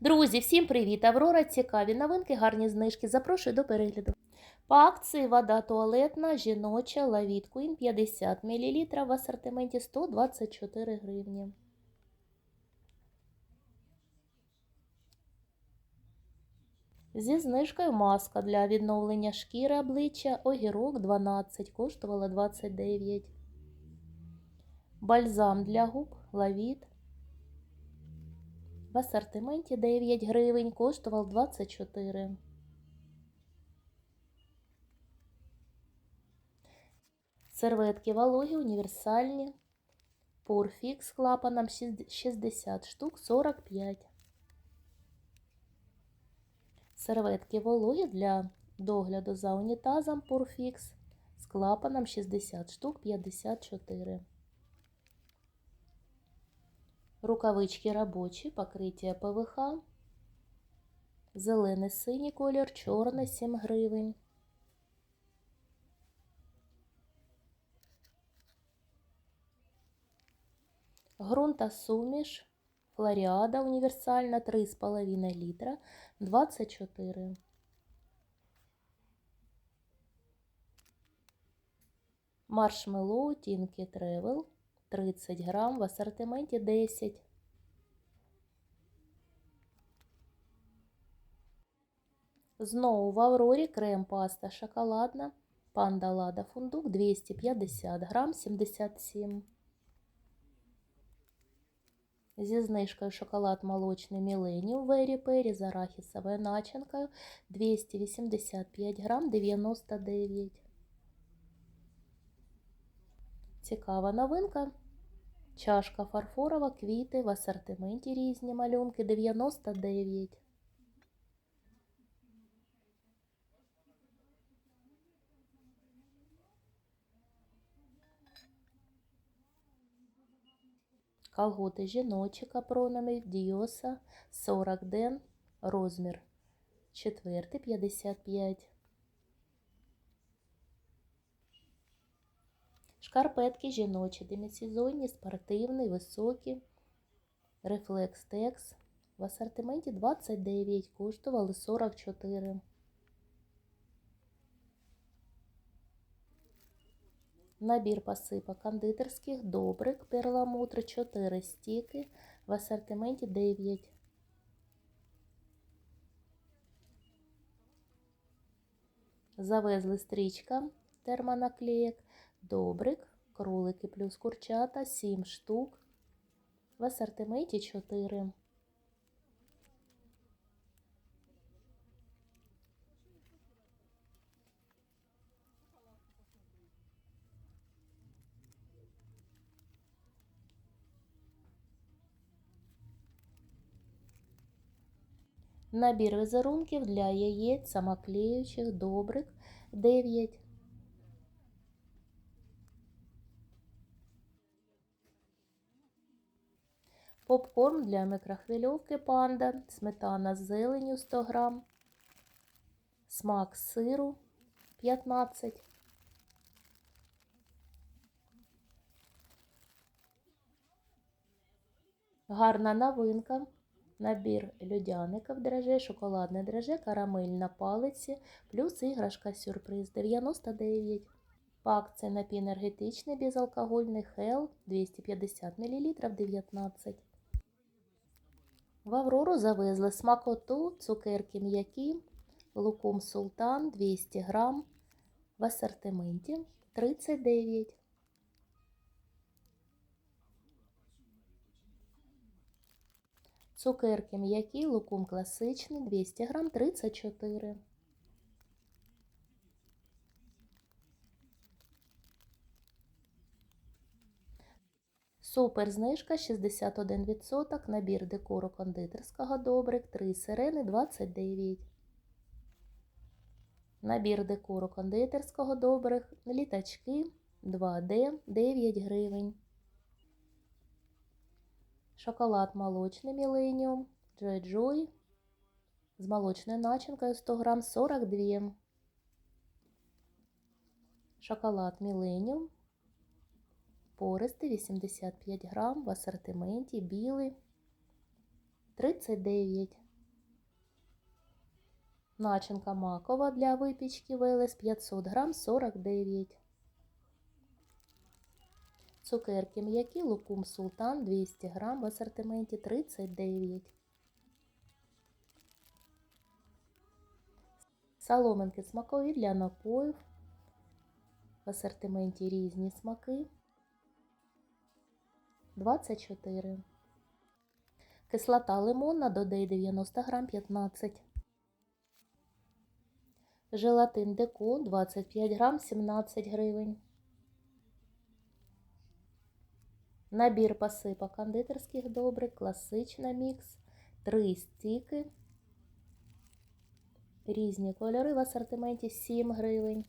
Друзі, всім привіт! Аврора цікаві новинки, гарні знижки. Запрошую до перегляду. По акції вода туалетна, жіноча, Лавіт Queen 50 мл в асортименті 124 гривні. Зі знижкою маска для відновлення шкіри обличчя огірок 12, коштувала 29. Бальзам для губ Лавіт асортименті 9 гривень, коштував 24. Серветки вологі універсальні. Порфік з клапаном 60 штук 45. Серветки вологі для догляду за унітазом Порфікс з клапаном 60 штук 54. Рукавички робочі, покриття ПВХ. Зелений синій колір, чорний 7 гривень. Грунта суміш. Флоріада універсальна 3,5 літра 24. Маршмеллоу Тінкі Тревел 30 грам в асортименті 10. Знову в Аврорі крем паста шоколадна. Панда Лада фундук 250 грам 77. Зі знижкою шоколад молочний Millennium Вері Пері з арахісовою начинкою 285 грам 99. Цікава новинка. Чашка фарфорова, квіти в асортименті різні малюнки 99. Колготи жіночі капронами Діоса 40 ден, розмір 4 Шкарпетки жіночі, демісезонні, спортивні, високі. Рефлекс Текс в асортименті 29, коштували 44. Набір посипок кондитерських добрик перламутр 4 стіки в асортименті 9. Завезли стрічка термонаклеєк, добрик, кролики плюс курчата 7 штук. В асортименті 4. Набір візерунків для яєць самоклеючих добрик 9. Попкорн для микрохвильовки панда, сметана з зеленю 100 грам, смак сиру 15. Гарна новинка. Набір льодяників драже, шоколадне драже, карамель на палиці, плюс іграшка сюрприз 99. Пак це напій енергетичний безалкогольний Хел 250 мл 19. В Аврору завезли смакоту, цукерки м'які, лукум султан 200 грам в асортименті 39. Цукерки м'які, лукум класичний 200 грам 34. Супер знижка 61%, набір декору кондитерського добрик, 3 сирени 29. Набір декору кондитерського добрих, літачки 2D 9 гривень. Шоколад молочний Millennium, Joy Joy з молочною начинкою 100 грам 42. Шоколад Millennium пористий 85 грам в асортименті білий 39. Начинка макова для випічки Велес 500 грам 49. Цукерки м'які лукум султан 200 грам в асортименті 39. Соломинки смакові для напоїв. В асортименті різні смаки 24. Кислота лимонна додей 90 грам 15. Желатин деко 25 грам 17 гривень. Набір посипок кондитерських добрих, класична мікс, 3 стіки. Різні кольори в асортименті 7 гривень.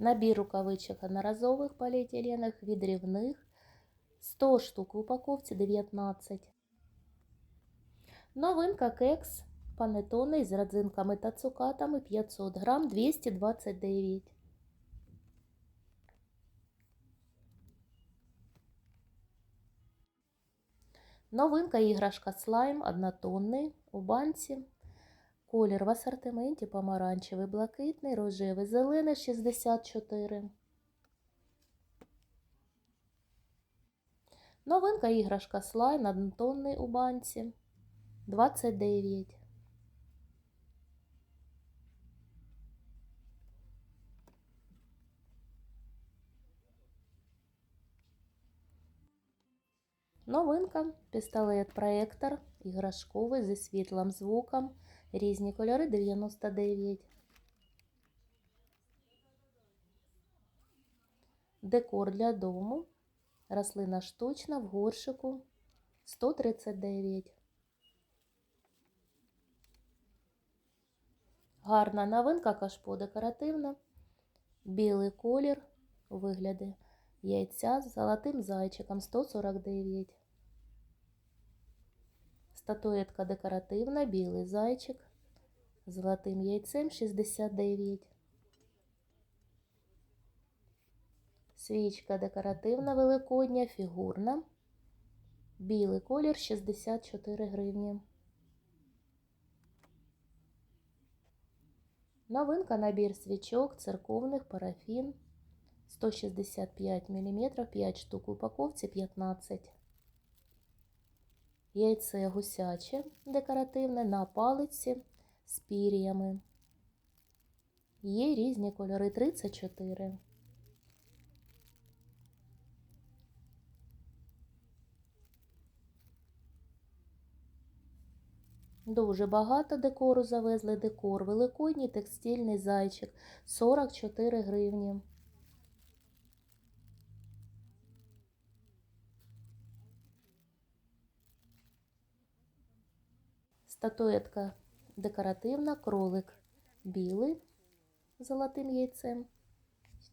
Набір рукавичок одноразових поліетиленових відрівних 100 штук в упаковці 19. Новинка кекс панетоний з родзинками та цукатами 500 грам 229. Новинка іграшка слайм однотонний у банці. Колір в асортименті помаранчевий, блакитний, рожевий, зелений 64. Новинка іграшка слайм однотонний у банці 29. Новинка пістолет-проектор іграшковий зі світлим звуком. Різні кольори 99. Декор для дому. Рослина штучна в горшику 139. Гарна новинка кашпо декоративна. Білий колір у вигляді яйця з золотим зайчиком 149. Статуетка декоративна, білий зайчик золотим яйцем 69. Свічка декоративна, великодня, фігурна. Білий колір 64 гривні. Новинка набір свічок церковних парафін 165 мм, 5 штук в упаковці 15. Яйце гусяче декоративне на палиці з пір'ями. Є різні кольори 34. Дуже багато декору завезли декор. Великодній текстильний зайчик 44 гривні. Статуетка декоративна, кролик білий з золотим яйцем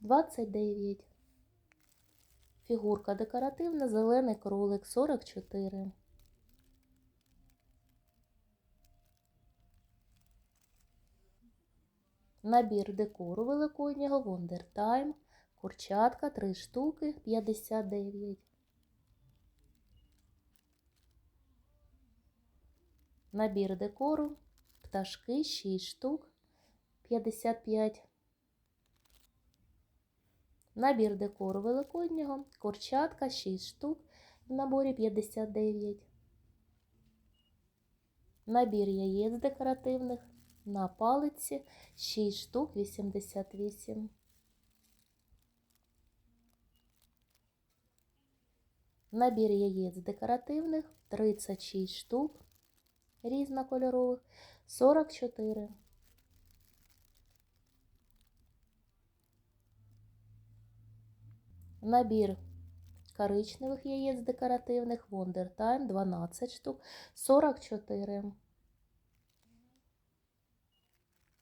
29. Фігурка декоративна, зелений кролик 44. Набір декору великоднього Wondertime. Курчатка 3 штуки 59. Набір декору. Пташки 6 штук 55. Набір декору великоднього. Курчатка 6 штук в наборі 59. Набір яєць декоративних на палиці 6 штук 88. Набір яєць декоративних 36 штук різнокольорових 44. Набір коричневих яєць декоративних Wonder Time 12 штук 44.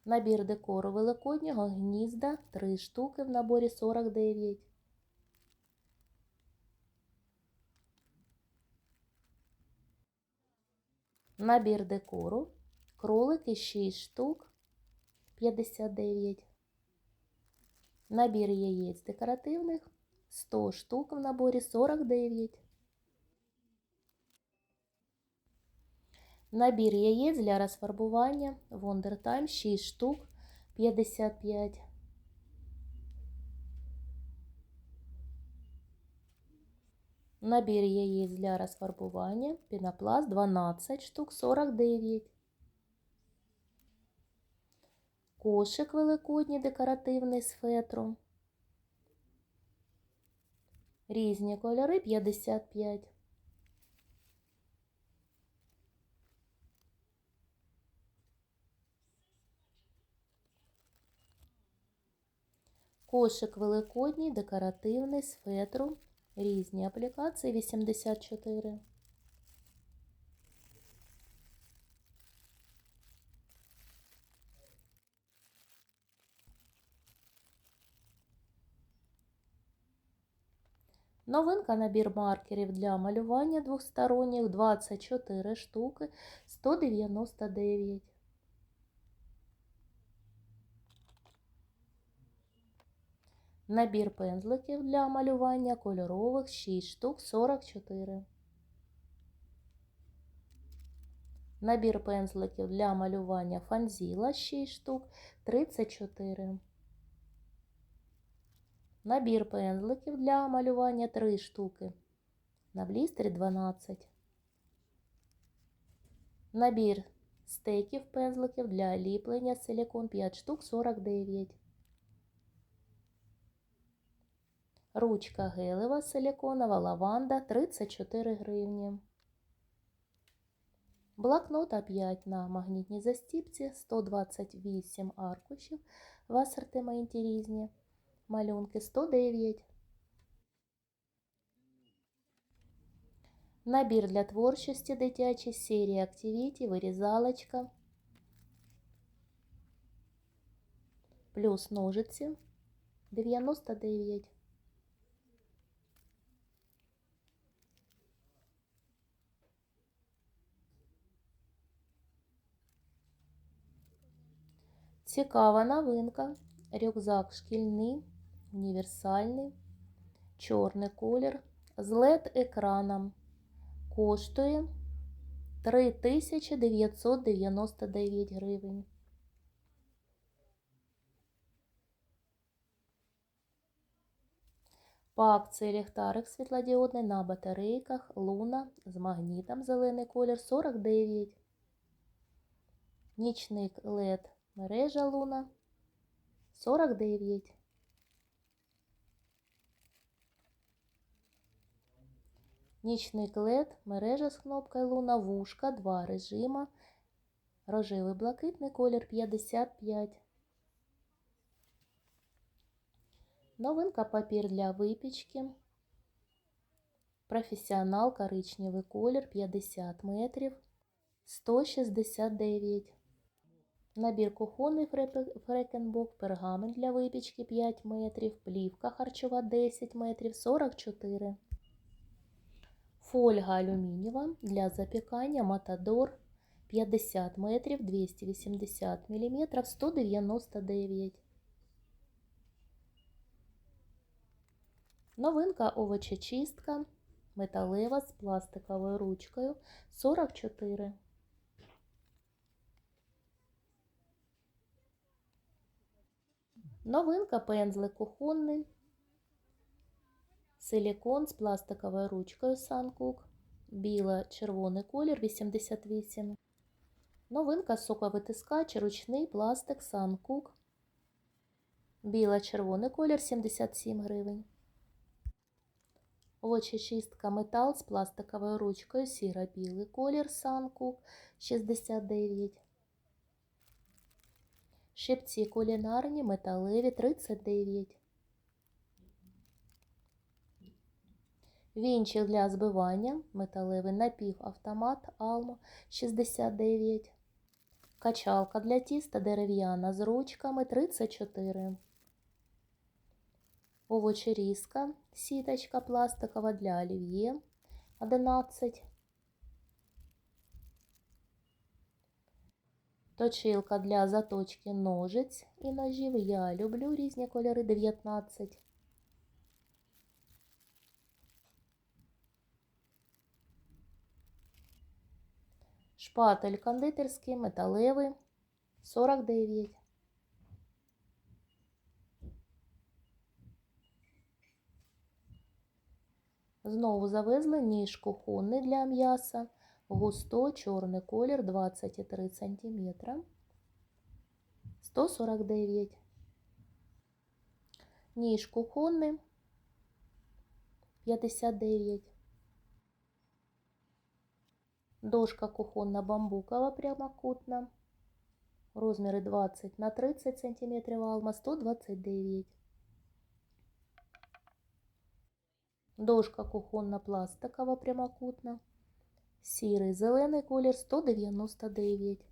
Набір декору великоднього гнізда 3 штуки в наборі 49. Набір декору кролики 6 штук 59. Набір яєць декоративних 100 штук в наборі 49. Набір яєць для розфарбування Wonder Time 6 штук 55. Набір яєць для розфарбування пінопласт 12 штук 49. Кошик великодній декоративний з фетру. Різні кольори 55. Кошик великодній декоративний з фетру. Різні аплікації 84. Новинка набір маркерів для малювання двосторонніх 24 штуки 199. Набір пензликів для малювання кольорових 6 штук 44. Набір пензликів для малювання фанзіла 6 штук 34. Набір пензликів для малювання 3 штуки. На блістері 12. Набір стеків пензликів для ліплення силікон 5 штук 49. Ручка гелева силіконова лаванда 34 гривні. Блокнот А5 на магнітній застіпці 128 аркушів в асортименті різні. Малюнки 109. Набір для творчості дитячий серія Activity, вирізалочка. Плюс ножиці 99. Цікава новинка. Рюкзак шкільний, універсальний, чорний колір з LED-екраном. Коштує 3999 гривень. По акції ліхтарик світлодіодний на батарейках Луна з магнітом зелений колір 49. Нічник LED мережа Луна 49. Нічник LED, мережа з кнопкою Луна, вушка, два режима, рожевий блакитний колір 55. Новинка папір для випічки. Професіонал коричневий колір 50 метрів 169. Набір кухонний фрекенбок, пергамент для випічки 5 метрів, плівка харчова 10 метрів 44. Фольга алюмінієва для запікання Матадор 50 метрів 280 мм 199. Новинка овочечистка металева з пластиковою ручкою 44. Новинка пензлик кухонний. Силікон з пластиковою ручкою Санкук. Біла-червоний колір 88. Новинка соковитискач, ручний пластик Санкук. Біла-червоний колір 77 гривень. Овочечистка метал з пластиковою ручкою сіро-білий колір Санкук 69. Щипці кулінарні металеві 39. Вінчик для збивання металевий напівавтомат Almo 69. Качалка для тіста дерев'яна з ручками 34. Овочерізка, сіточка пластикова для олів'є 11. Точилка для заточки ножиць і ножів. Я люблю різні кольори 19. Шпатель кондитерський, металевий 49. Знову завезли ніж кухонний для м'яса. Густо, чорний колір 23 см. 149. Ніж кухонний 59. Дошка кухонна бамбукова прямокутна. Розміри 20 на 30 см алма 129. Дошка кухонна пластикова прямокутна. Сірий зелений колір 199.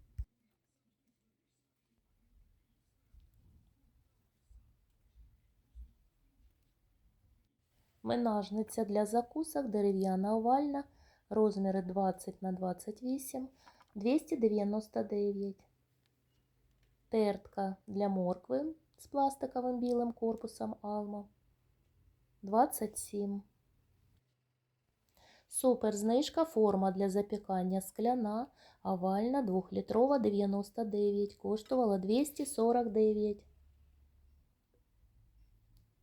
Менажниця для закусок дерев'яна овальна. Розміри 20 на 28 299. Тертка для моркви з пластиковим білим корпусом Alma 27. Супер знижка форма для запікання скляна, овальна 2-літрова 99, коштувала 249.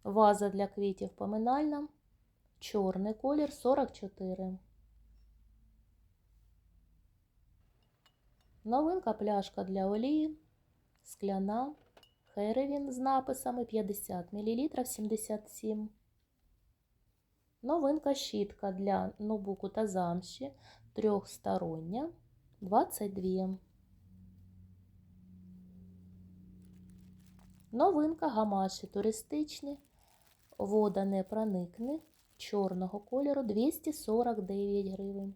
Ваза для квітів поминальна, чорний колір 44. Новинка пляшка для олії, скляна, херевін з написами 50 мл 77. Новинка щітка для нобуку та замші трьохстороння 22. Новинка гамаші туристичні. Вода не проникне чорного кольору 249 гривень.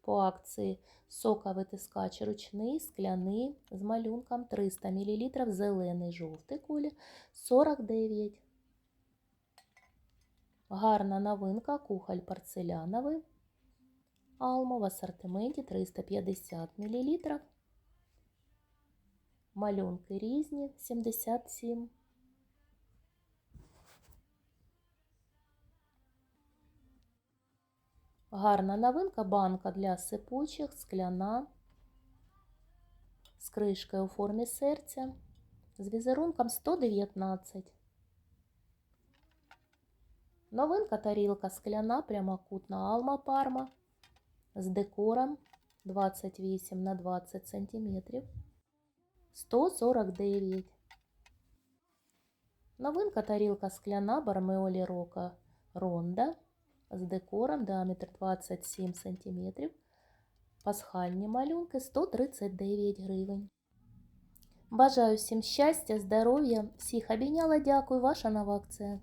По акції соковитискач ручний, скляний з малюнком 300 мл, зелений жовтий колір 49. Гарна новинка кухоль порцеляновий. Алма в асортименті 350 мл. Малюнки різні 77. Гарна новинка банка для сипучих, скляна, з кришкою у формі серця, з візерунком 119. Новинка тарілка скляна, прямокутна алма парма з декором 28 на 20 см 149. Новинка тарілка скляна Бармеолі Рока Ронда з декором діаметр 27 см. Пасхальні малюнки 139 гривень. Бажаю всім щастя, здоров'я, всіх обійняла, дякую, ваша нова акція.